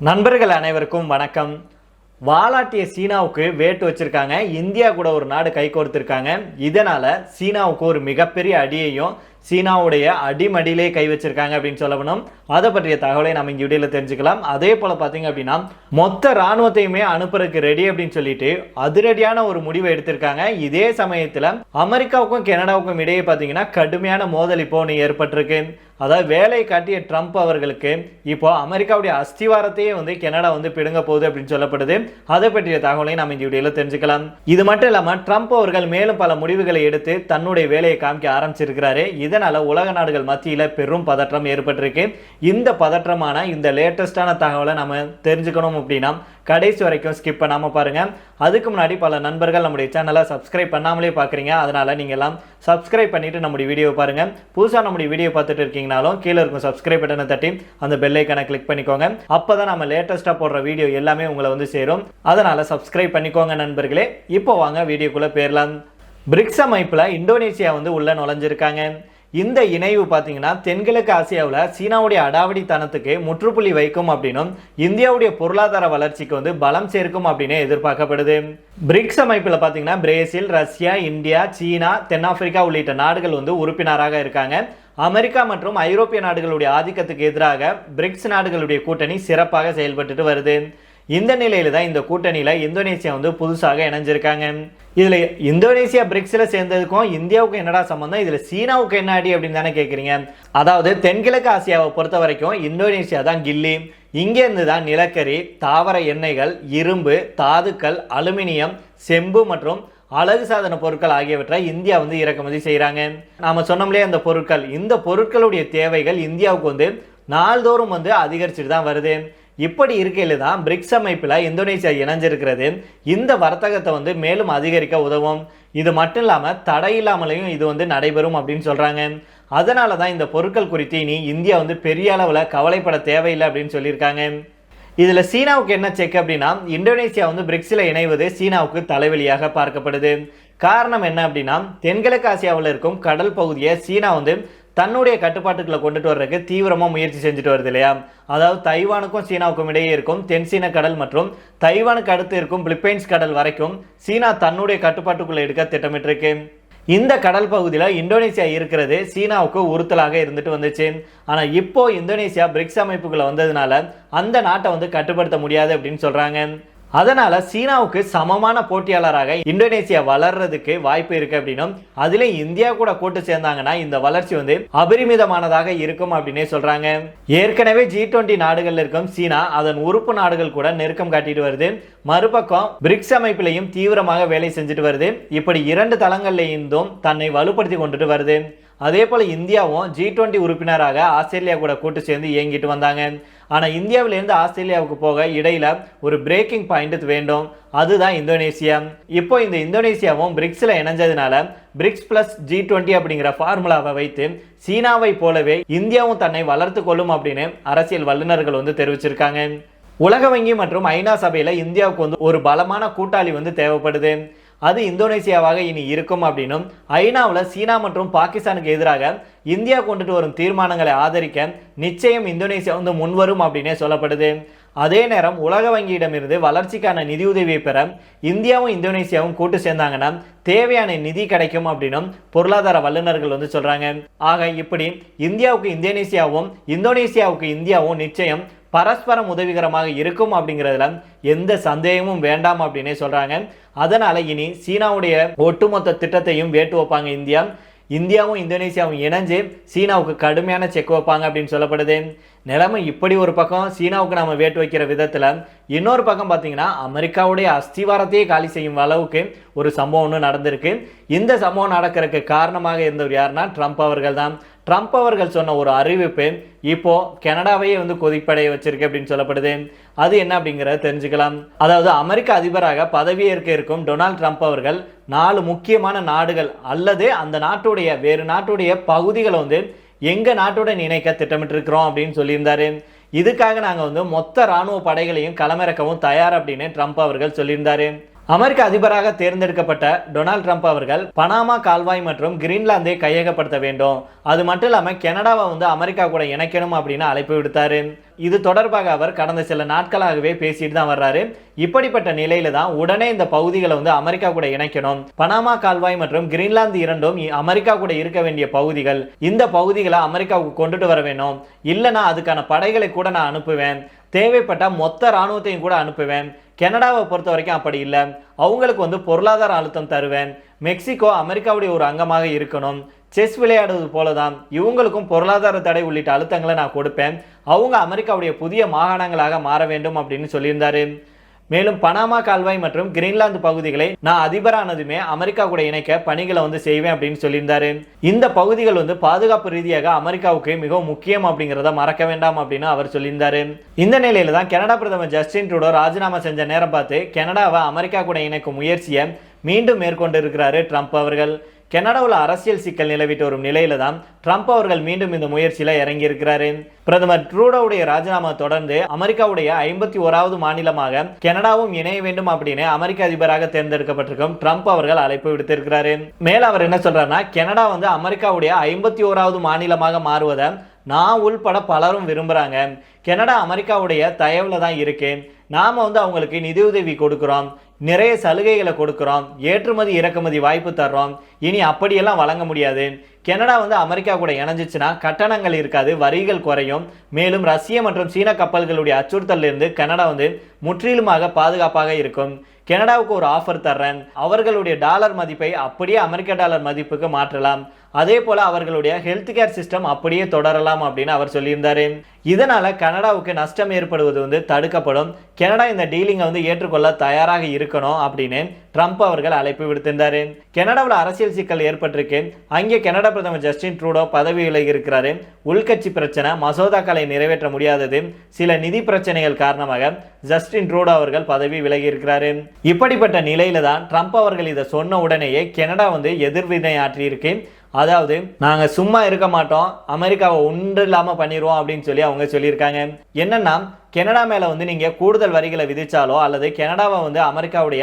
நண்பர்கள் அனைவருக்கும் வணக்கம். வாலாட்டிய சீனாவுக்கு வேட்டு வச்சிருக்காங்க. இந்தியா கூட ஒரு நாடு கை கொடுத்துருக்காங்க இதனால் சீனாவுக்கு ஒரு மிகப்பெரிய அடியையும் சீனாவுடைய அடிமடியிலே கை வச்சிருக்காங்க அப்படின்னு சொல்லணும் அதை பற்றிய தகவலை நம்ம இங்க வீடியோல தெரிஞ்சுக்கலாம். அதே போல பார்த்தீங்க அப்படின்னா மொத்த ராணுவத்தையுமே அனுப்புறதுக்கு ரெடி அப்படின்னு சொல்லிட்டு அதிரடியான ஒரு முடிவை எடுத்திருக்காங்க. இதே சமயத்தில் அமெரிக்காவுக்கும் கனடாவுக்கும் இடையே பார்த்தீங்கன்னா கடுமையான மோதல் இப்போ ஒன்று ஏற்பட்டிருக்கு. அதாவது வேலை காட்டிய ட்ரம்ப் அவர்களுக்கு இப்போ அமெரிக்காவுடைய அஸ்திவாரத்தையே வந்து கனடா வந்து பிடுங்க போகுது அப்படின்னு சொல்லப்படுது. அதை பற்றிய தகவலை நம்ம இந்த வீடியோல தெரிஞ்சுக்கலாம். இது மட்டும் இல்லாமல் ட்ரம்ப் அவர்கள் மேலும் பல முடிவுகளை எடுத்து தன்னுடைய வேலையை காமிக்க ஆரம்பிச்சிருக்கிறாரு. இதனால் உலக நாடுகள் மத்தியில் பெரும் பதற்றம் ஏற்பட்டிருக்கு. இந்த பதற்றமான இந்த லேட்டஸ்டான தகவலை நம்ம தெரிஞ்சுக்கணும் அப்படின்னா கடைசி வரைக்கும் ஸ்கிப் பண்ணாமல் பாருங்க. அதுக்கு முன்னாடி பல நண்பர்கள் நம்முடைய சேனலை சப்ஸ்கிரைப் பண்ணாமலே பார்க்குறீங்க அதனால் நீங்கள் எல்லாம் சப்ஸ்கிரைப் பண்ணிட்டு நம்முடைய வீடியோ பாருங்கள் புதுசாக நம்முடைய வீடியோ பார்த்துட்டு இருக்கீங்கனாலும் கீழே இருக்கும் சப்ஸ்கிரைப் பட்டனை தட்டி அந்த பெல்லைக்கனை கிளிக் பண்ணிக்கோங்க. அப்போ தான் நம்ம லேட்டஸ்ட்டாக போடுற வீடியோ எல்லாமே உங்களை வந்து சேரும். அதனால் சப்ஸ்கிரைப் பண்ணிக்கோங்க நண்பர்களே. இப்போ வாங்க வீடியோக்குள்ளே போயிடலாம் பிரிக்ஸ் அமைப்பில் இந்தோனேசியா வந்து உள்ளே நுழைஞ்சிருக்காங்க. இந்த இணைவு பார்த்தீங்கன்னா தென்கிழக்கு ஆசியாவில் சீனாவுடைய அடாவடித்தனத்துக்கு முற்றுப்புள்ளி வைக்கும் அப்படின்னும் இந்தியாவுடைய பொருளாதார வளர்ச்சிக்கு வந்து பலம் சேர்க்கும் அப்படின்னு எதிர்பார்க்கப்படுது. பிரிக்ஸ் அமைப்பில் பார்த்தீங்கன்னா பிரேசில் ரஷ்யா இந்தியா சீனா தென்னாப்பிரிக்கா உள்ளிட்ட நாடுகள் வந்து உறுப்பினராக இருக்காங்க. அமெரிக்கா மற்றும் ஐரோப்பிய நாடுகளுடைய ஆதிக்கத்துக்கு எதிராக பிரிக்ஸ் நாடுகளுடைய கூட்டணி சிறப்பாக செயல்பட்டுட்டு வருது. இந்த நிலையில தான் இந்த கூட்டணியில் இந்தோனேசியா வந்து புதுசாக இணைஞ்சிருக்காங்க. இதில் இந்தோனேசியா பிரிக்ஸில் சேர்ந்ததுக்கும் இந்தியாவுக்கும் என்னடா சம்மந்தம் இதில் சீனாவுக்கு என்ன அடி அப்படின்னு தானே கேட்குறீங்க அதாவது தென்கிழக்கு ஆசியாவை பொறுத்த வரைக்கும் இந்தோனேசியா தான் கில்லி. இங்கேருந்து தான் நிலக்கரி தாவர எண்ணெய்கள் இரும்பு தாதுக்கள் அலுமினியம் செம்பு மற்றும் அழகு சாதன பொருட்கள் ஆகியவற்றை இந்தியா வந்து இறக்குமதி செய்கிறாங்க நாம் சொன்னோம்லே அந்த பொருட்கள். இந்த பொருட்களுடைய தேவைகள் இந்தியாவுக்கு வந்து நாள்தோறும் வந்து அதிகரிச்சுட்டு தான் வருது. இப்படி இருக்கையில் தான் பிரிக்ஸ் அமைப்பில் இந்தோனேசியா இணைஞ்சிருக்கிறது. இந்த வர்த்தகத்தை வந்து மேலும் அதிகரிக்க உதவும். இது மட்டும் இல்லாமல் தடை இல்லாமலையும் இது வந்து நடைபெறும் அப்படின்னு சொல்கிறாங்க அதனால தான் இந்த பொருட்கள் குறித்து இனி இந்தியா வந்து பெரிய அளவில் கவலைப்பட தேவையில்லை அப்படின்னு சொல்லியிருக்காங்க. இதில் சீனாவுக்கு என்ன செக் அப்படின்னா இந்தோனேசியா வந்து பிரிக்ஸில் இணைவது சீனாவுக்கு தலைவலியாக பார்க்கப்படுது. காரணம் என்ன அப்படின்னா தென்கிழக்கு ஆசியாவில் இருக்கும் கடல் பகுதியை சீனா வந்து தன்னுடைய கட்டுப்பாட்டுக்குள்ள கொண்டுட்டு வர்றதுக்கு தீவிரமாக முயற்சி செஞ்சுட்டு வருது இல்லையா? அதாவது தைவானுக்கும் சீனாவுக்கும் இடையே இருக்கும் தென்சீன கடல் மற்றும் தைவானுக்கு அடுத்து இருக்கும் பிலிப்பைன்ஸ் கடல் வரைக்கும் சீனா தன்னுடைய கட்டுப்பாட்டுக்குள்ளே எடுக்க திட்டமிட்டிருக்கு. இந்த கடல் பகுதியில் இந்தோனேசியா இருக்கிறது சீனாவுக்கு உறுத்தலாக இருந்துட்டு வந்துச்சு. ஆனால் இப்போ இந்தோனேசியா பிரிக்ஸ் அமைப்புகளை வந்ததுனால அந்த நாட்டை வந்து கட்டுப்படுத்த முடியாது அப்படின்னு சொல்கிறாங்க அதனால் சீனாவுக்கு சமமான போட்டியாளராக இந்தோனேசியா வளர்றதுக்கு வாய்ப்பு இருக்குது அப்படின்னும் அதுல இந்தியா கூட கூட்டு சேர்ந்தாங்கன்னா இந்த வளர்ச்சி வந்து அபரிமிதமானதாக இருக்கும் அப்படின்னே சொல்கிறாங்க ஏற்கனவே ஜி டுவெண்ட்டி நாடுகளில் இருக்கும் சீனா அதன் உறுப்பு நாடுகள் கூட நெருக்கம் காட்டிட்டு வருது. மறுபக்கம் பிரிக்ஸ் அமைப்பிலையும் தீவிரமாக வேலை செஞ்சுட்டு வருது. இப்படி இரண்டு தளங்கள்ல இருந்தும் தன்னை வலுப்படுத்தி கொண்டுட்டு வருது. அதே போல் இந்தியாவும் ஜி டுவெண்ட்டி உறுப்பினராக ஆஸ்திரேலியா கூட கூட்டு சேர்ந்து இயங்கிட்டு வந்தாங்க. ஆனால் இந்தியாவிலேருந்து ஆஸ்திரேலியாவுக்கு போக இடையில ஒரு பிரேக்கிங் பாயிண்ட் வேண்டும். அதுதான் இந்தோனேசியா. இப்போ இந்த இந்தோனேசியாவும் பிரிக்ஸில் இணைஞ்சதுனால பிரிக்ஸ் பிளஸ் ஜி டுவெண்ட்டி அப்படிங்கிற ஃபார்முலாவை வைத்து சீனாவை போலவே இந்தியாவும் தன்னை வளர்த்து கொள்ளும் அப்படின்னு அரசியல் வல்லுநர்கள் வந்து தெரிவிச்சிருக்காங்க. உலக வங்கி மற்றும் ஐநா சபையில் இந்தியாவுக்கு வந்து ஒரு பலமான கூட்டாளி வந்து தேவைப்படுது. அது இந்தோனேசியாவாக இனி இருக்கும் அப்படின்னும் ஐநாவில் சீனா மற்றும் பாகிஸ்தானுக்கு எதிராக இந்தியா கொண்டுட்டு வரும் தீர்மானங்களை ஆதரிக்க நிச்சயம் இந்தோனேசியா வந்து முன்வரும் அப்படின்னே சொல்லப்படுது. அதே நேரம் உலக வங்கியிடமிருந்து வளர்ச்சிக்கான நிதியுதவியை பெற இந்தியாவும் இந்தோனேசியாவும் கூட்டு சேர்ந்தாங்கன்னா தேவையான நிதி கிடைக்கும் அப்படின்னும் பொருளாதார வல்லுநர்கள் வந்து சொல்றாங்க. ஆக இப்படி இந்தியாவுக்கு இந்தோனேசியாவும் இந்தோனேசியாவுக்கு இந்தியாவும் நிச்சயம் பரஸ்பரம் உதவிகரமாக இருக்கும் அப்படிங்கிறதுல எந்த சந்தேகமும் வேண்டாம் அப்படின்னே சொல்கிறாங்க அதனால் இனி சீனாவுடைய ஒட்டுமொத்த திட்டத்தையும் வேட்டு வைப்பாங்க இந்தியா. இந்தியாவும் இந்தோனேசியாவும் இணைஞ்சு சீனாவுக்கு கடுமையான செக் வைப்பாங்க அப்படின்னு சொல்லப்படுது. நிலைமை இப்படி ஒரு பக்கம் சீனாவுக்கு நம்ம வேட்டு வைக்கிற விதத்தில் இன்னொரு பக்கம் பார்த்தீங்கன்னா அமெரிக்காவுடைய அஸ்திவாரத்தையே காலி செய்யும் அளவுக்கு ஒரு சம்பவம் ஒன்று நடந்திருக்கு. இந்த சம்பவம் நடக்கிறதுக்கு காரணமாக இருந்தவர் யாருன்னா ட்ரம்ப் அவர்கள் தான் ட்ரம்ப் அவர்கள் சொன்ன ஒரு அறிவிப்பு இப்போ கனடாவையே வந்து கொதிப்படைய வச்சிருக்கு அப்படின்னு சொல்லப்படுது. அது என்ன அப்படிங்கிறத தெரிஞ்சுக்கலாம். அதாவது அமெரிக்க அதிபராக பதவியேற்க இருக்கும் டொனால்ட் ட்ரம்ப் அவர்கள் நாலு முக்கியமான நாடுகள் அல்லது அந்த நாட்டுடைய வேறு நாட்டுடைய பகுதிகளை வந்து எங்கள் நாட்டுடன் இணைக்க திட்டமிட்டிருக்கிறோம் அப்படின்னு சொல்லியிருந்தாரு. இதுக்காக நாங்கள் வந்து மொத்த ராணுவ படைகளையும் களமிறக்கவும் தயார் அப்படின்னு ட்ரம்ப் அவர்கள் சொல்லியிருந்தாரு. அமெரிக்க அதிபராக தேர்ந்தெடுக்கப்பட்ட டொனால்ட் ட்ரம்ப் அவர்கள் பனாமா கால்வாய் மற்றும் கிரீன்லாந்தை கையகப்படுத்த வேண்டும். அது மட்டும் இல்லாமல் கனடாவை வந்து அமெரிக்கா கூட இணைக்கணும் அப்படின்னு அழைப்பு விடுத்தாரு. இது தொடர்பாக அவர் கடந்த சில நாட்களாகவே பேசிட்டு தான் வர்றாரு. இப்படிப்பட்ட நிலையில தான் உடனே இந்த பகுதிகளை வந்து அமெரிக்கா கூட இணைக்கணும். பனாமா கால்வாய் மற்றும் கிரீன்லாந்து இரண்டும் இ- அமெரிக்கா கூட இருக்க வேண்டிய பகுதிகள். இந்த பகுதிகளை அமெரிக்காவுக்கு கொண்டுட்டு வர வேணும். இல்லைன்னா அதுக்கான படைகளை கூட நான் அனுப்புவேன். தேவைப்பட்ட மொத்த இராணுவத்தையும் கூட அனுப்புவேன். கனடாவை பொறுத்த வரைக்கும் அப்படி இல்லை. அவங்களுக்கு வந்து பொருளாதார அழுத்தம் தருவேன். மெக்சிகோ அமெரிக்காவுடைய ஒரு அங்கமாக இருக்கணும். செஸ் விளையாடுவது போல தான் இவங்களுக்கும் பொருளாதார தடை உள்ளிட்ட அழுத்தங்களை நான் கொடுப்பேன். அவங்க அமெரிக்காவுடைய புதிய மாகாணங்களாக மாற வேண்டும் அப்படின்னு சொல்லியிருந்தாரு. மேலும் பனாமா கால்வாய் மற்றும் கிரீன்லாந்து பகுதிகளை நான் அதிபரானதுமே அமெரிக்கா கூட இணைக்க பணிகளை வந்து செய்வேன் அப்படின்னு சொல்லியிருந்தாரு. இந்த பகுதிகள் வந்து பாதுகாப்பு ரீதியாக அமெரிக்காவுக்கு மிகவும் முக்கியம் அப்படிங்கிறத மறக்க வேண்டாம் அப்படின்னு அவர் சொல்லியிருந்தாரு. இந்த நிலையில தான் கனடா பிரதமர் ஜஸ்டின் ட்ரூடோ ராஜினாமா செஞ்ச நேரம் பார்த்து கனடாவை அமெரிக்கா கூட இணைக்கும் முயற்சியை மீண்டும் மேற்கொண்டிருக்கிறாரு ட்ரம்ப் அவர்கள். கனடாவில் அரசியல் சிக்கல் நிலவிட்டு வரும் நிலையில தான் ட்ரம்ப் அவர்கள் மீண்டும் இந்த முயற்சியில் இறங்கியிருக்கிறாரு. பிரதமர் ட்ரூடோவுடைய ராஜினாமா தொடர்ந்து அமெரிக்காவுடைய ஐம்பத்தி ஓராவது மாநிலமாக கனடாவும் இணைய வேண்டும் அப்படின்னு அமெரிக்க அதிபராக தேர்ந்தெடுக்கப்பட்டிருக்கும் ட்ரம்ப் அவர்கள் அழைப்பு விடுத்திருக்கிறாரு. மேல அவர் என்ன சொல்றாருன்னா கனடா வந்து அமெரிக்காவுடைய ஐம்பத்தி ஓராவது மாநிலமாக மாறுவதை நான் உள்பட பலரும் விரும்புறாங்க. கனடா அமெரிக்காவுடைய தயவுல தான் இருக்கு. நாம வந்து அவங்களுக்கு நிதியுதவி கொடுக்குறோம். நிறைய சலுகைகளை கொடுக்குறோம் ஏற்றுமதி இறக்குமதி வாய்ப்பு தர்றோம் இனி அப்படியெல்லாம் வழங்க முடியாது. கனடா வந்து அமெரிக்கா கூட இணைஞ்சிச்சுன்னா கட்டணங்கள் இருக்காது வரிகள் குறையும். மேலும் ரஷ்ய மற்றும் சீன கப்பல்களுடைய அச்சுறுத்தலிருந்து கனடா வந்து முற்றிலுமாக பாதுகாப்பாக இருக்கும். கனடாவுக்கு ஒரு ஆஃபர் தர்றேன். அவர்களுடைய டாலர் மதிப்பை அப்படியே அமெரிக்க டாலர் மதிப்புக்கு மாற்றலாம். அதே போல அவர்களுடைய ஹெல்த் கேர் சிஸ்டம் அப்படியே தொடரலாம் அப்படின்னு அவர் சொல்லியிருந்தாரு. இதனால கனடாவுக்கு நஷ்டம் ஏற்படுவது வந்து தடுக்கப்படும். கனடா இந்த டீலிங்கை வந்து ஏற்றுக்கொள்ள தயாராக இருக்கணும் அப்படின்னு ட்ரம்ப் அவர்கள் அழைப்பு விடுத்திருந்தார். கனடாவில் அரசியல் சிக்கல் ஏற்பட்டிருக்கு. அங்கே கனடா பிரதமர் ஜஸ்டின் ட்ரூடோ பதவி விலகி இருக்கிறாரு. உள்கட்சி பிரச்சனை மசோதாக்களை நிறைவேற்ற முடியாதது சில நிதி பிரச்சனைகள் காரணமாக ஜஸ்டின் ட்ரூடோ அவர்கள் பதவி விலகி இருக்கிறாரு. இப்படிப்பட்ட நிலையில தான் ட்ரம்ப் அவர்கள் இதை சொன்ன உடனேயே கனடா வந்து எதிர்வினை ஆற்றியிருக்கு. அதாவது நாங்கள் சும்மா இருக்க மாட்டோம். அமெரிக்காவை ஒன்று இல்லாமல் பண்ணிடுவோம் அப்படின்னு சொல்லி அவங்க சொல்லியிருக்காங்க. என்னன்னா கனடா மேலே வந்து நீங்கள் கூடுதல் வரிகளை விதித்தாலோ அல்லது கனடாவை வந்து அமெரிக்காவுடைய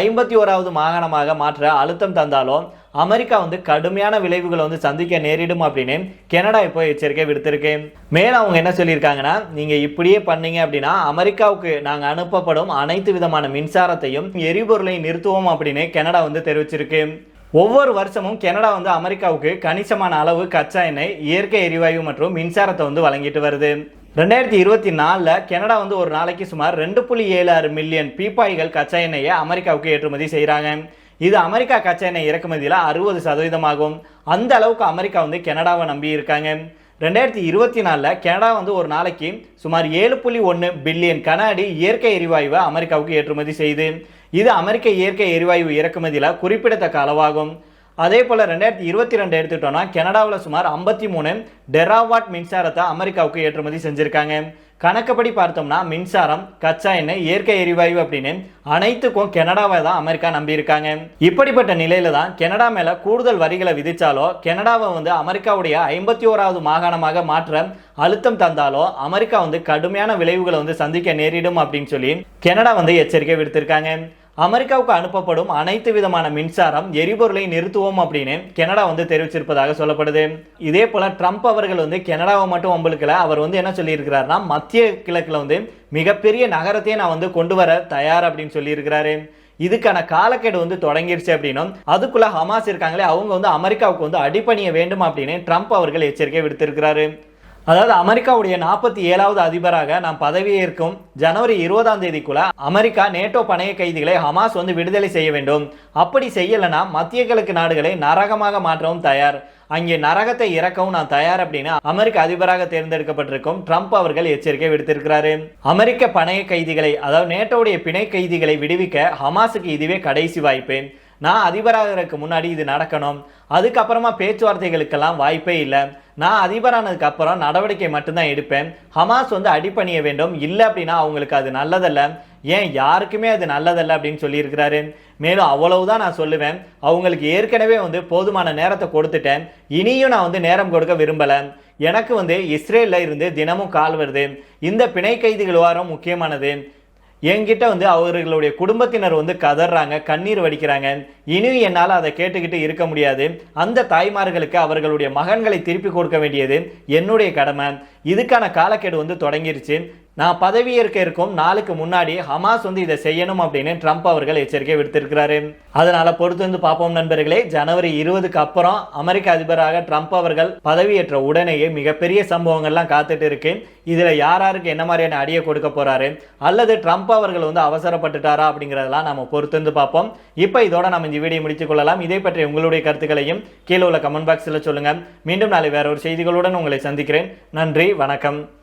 ஐம்பத்தி ஓராவது மாகாணமாக மாற்ற அழுத்தம் தந்தாலோ அமெரிக்கா வந்து கடுமையான விளைவுகளை வந்து சந்திக்க நேரிடும் அப்படின்னு கனடா இப்போ எச்சரிக்கை விடுத்திருக்கு. மேலும் அவங்க என்ன சொல்லியிருக்காங்கன்னா நீங்கள் இப்படியே பண்ணீங்க அப்படின்னா அமெரிக்காவுக்கு நாங்கள் அனுப்பப்படும் அனைத்து விதமான மின்சாரத்தையும் எரிபொருளையும் நிறுத்துவோம் அப்படின்னு கனடா வந்து தெரிவிச்சிருக்கு. ஒவ்வொரு வருஷமும் கனடா வந்து அமெரிக்காவுக்கு கணிசமான அளவு கச்சா எண்ணெய் இயற்கை எரிவாயு மற்றும் மின்சாரத்தை வந்து வழங்கிட்டு வருது. ரெண்டாயிரத்தி இருபத்தி நாலில் கனடா வந்து ஒரு நாளைக்கு சுமார் ரெண்டு புள்ளி ஏழு ஆறு மில்லியன் பீப்பாய்கள் கச்சா எண்ணெயை அமெரிக்காவுக்கு ஏற்றுமதி செய்கிறாங்க இது அமெரிக்கா கச்சா எண்ணெய் இறக்குமதியில் அறுபது சதவீதமாகும். அந்த அளவுக்கு அமெரிக்கா வந்து கனடாவை நம்பி இருக்காங்க. ரெண்டாயிரத்தி இருபத்தி நாலில் கனடா வந்து ஒரு நாளைக்கு சுமார் ஏழு புள்ளி ஒன்று பில்லியன் கனாடி இயற்கை எரிவாயுவை அமெரிக்காவுக்கு ஏற்றுமதி செய்து. இது அமெரிக்க இயற்கை எரிவாயு இறக்குமதியில் குறிப்பிடத்தக்க அளவாகும். அதே போல் ரெண்டாயிரத்தி இருபத்தி ரெண்டு எடுத்துட்டோம்னா கனடாவில் சுமார் ஐம்பத்தி மூணு டெராவாட் மின்சாரத்தை அமெரிக்காவுக்கு ஏற்றுமதி செஞ்சுருக்காங்க. கணக்குப்படி பார்த்தோம்னா மின்சாரம் கச்சா எண்ணெய் இயற்கை எரிவாயு அப்படின்னு அனைத்துக்கும் கனடாவை தான் அமெரிக்கா நம்பியிருக்காங்க. இப்படிப்பட்ட நிலையில தான் கனடா மேல கூடுதல் வரிகளை விதிச்சாலோ கனடாவை வந்து அமெரிக்காவுடைய ஐம்பத்தி ஓராவது மாகாணமாக மாற்ற அழுத்தம் தந்தாலோ அமெரிக்கா வந்து கடுமையான விளைவுகளை வந்து சந்திக்க நேரிடும் அப்படின்னு சொல்லி கனடா வந்து எச்சரிக்கை விடுத்திருக்காங்க. அமெரிக்காவுக்கு அனுப்பப்படும் அனைத்து விதமான மின்சாரம் எரிபொருளை நிறுத்துவோம் அப்படின்னு கனடா வந்து தெரிவிச்சிருப்பதாக சொல்லப்படுது. இதே போல ட்ரம்ப் அவர்கள் வந்து கனடாவை மட்டும் வம்பளுக்கல அவர் வந்து என்ன சொல்லியிருக்கிறாருன்னா மத்திய கிழக்கில் வந்து மிகப்பெரிய நகரத்தையே நான் வந்து கொண்டு வர தயார் அப்படின்னு சொல்லியிருக்கிறாரு. இதுக்கான காலக்கெடு வந்து தொடங்கிருச்சு அப்படின்னும் அதுக்குள்ள ஹமாஸ் இருக்காங்களே அவங்க வந்து அமெரிக்காவுக்கு வந்து அடிப்பணிய வேண்டும் அப்படின்னு ட்ரம்ப் அவர்கள் எச்சரிக்கை விடுத்திருக்கிறாரு. அதாவது அமெரிக்காவுடைய நாற்பத்தி ஏழாவது அதிபராக நான் பதவியேற்கும் ஜனவரி இருபதாம் தேதிக்குள்ள அமெரிக்கா நேட்டோ பணைய கைதிகளை ஹமாஸ் வந்து விடுதலை செய்ய வேண்டும். அப்படி செய்யலைன்னா மத்திய கிழக்கு நாடுகளை நரகமாக மாற்றவும் தயார். அங்கே நரகத்தை இறக்கவும் நான் தயார் அப்படின்னு அமெரிக்க அதிபராக தேர்ந்தெடுக்கப்பட்டிருக்கும் ட்ரம்ப் அவர்கள் எச்சரிக்கை விடுத்திருக்கிறாரு. அமெரிக்க பணைய கைதிகளை அதாவது நேட்டோடைய பிணை கைதிகளை விடுவிக்க ஹமாஸுக்கு இதுவே கடைசி வாய்ப்பு. நான் அதிபராகிறதுக்கு முன்னாடி இது நடக்கணும். அதுக்கப்புறமா பேச்சுவார்த்தைகளுக்கெல்லாம் வாய்ப்பே இல்லை. நான் அதிபரானதுக்கு அப்புறம் நடவடிக்கை மட்டும்தான் எடுப்பேன். ஹமாஸ் வந்து அடிப்பணிய வேண்டும். இல்லை அப்படின்னா அவங்களுக்கு அது நல்லதல்ல. ஏன் யாருக்குமே அது நல்லதல்ல அப்படின்னு சொல்லியிருக்கிறாரு. மேலும் அவ்வளவுதான் நான் சொல்லுவேன். அவங்களுக்கு ஏற்கனவே வந்து போதுமான நேரத்தை கொடுத்துட்டேன். இனியும் நான் வந்து நேரம் கொடுக்க விரும்பலை. எனக்கு வந்து இஸ்ரேலில் இருந்து தினமும் கால் வருது. இந்த பிணை கைதிகள் வாரம் முக்கியமானது. என்கிட்ட வந்து அவர்களுடைய குடும்பத்தினர் வந்து கதறாங்க கண்ணீர் வடிக்கிறாங்க. இனி என்னால் அதை கேட்டுக்கிட்டு இருக்க முடியாது. அந்த தாய்மார்களுக்கு அவர்களுடைய மகன்களை திருப்பி கொடுக்க வேண்டியது என்னுடைய கடமை. இதுக்கான காலக்கெடு வந்து தொடங்கிருச்சு. நான் பதவியேற்க இருக்கும் நாளுக்கு முன்னாடி ஹமாஸ் வந்து இதை செய்யணும் அப்படின்னு ட்ரம்ப் அவர்கள் எச்சரிக்கை விடுத்திருக்கிறாரு. அதனால பொறுத்து வந்து பார்ப்போம் நண்பர்களே. ஜனவரி இருபதுக்கு அப்புறம் அமெரிக்க அதிபராக ட்ரம்ப் அவர்கள் பதவியேற்ற உடனேயே மிகப்பெரிய சம்பவங்கள்லாம் காத்துட்டு இருக்கு. இதுல யாராருக்கு என்ன மாதிரியான அடியை கொடுக்க போறாரு? அல்லது ட்ரம்ப் அவர்கள் வந்து அவசரப்பட்டுட்டாரா அப்படிங்கிறதெல்லாம் நம்ம பொறுத்து வந்து பார்ப்போம். இப்போ இதோட நம்ம இந்த வீடியோ முடித்துக் கொள்ளலாம். இதை பற்றி உங்களுடைய கருத்துக்களையும் கீழே உள்ள கமெண்ட் பாக்ஸில் சொல்லுங்க. மீண்டும் நாளை வேற ஒரு செய்திகளுடன் உங்களை சந்திக்கிறேன். நன்றி வணக்கம்.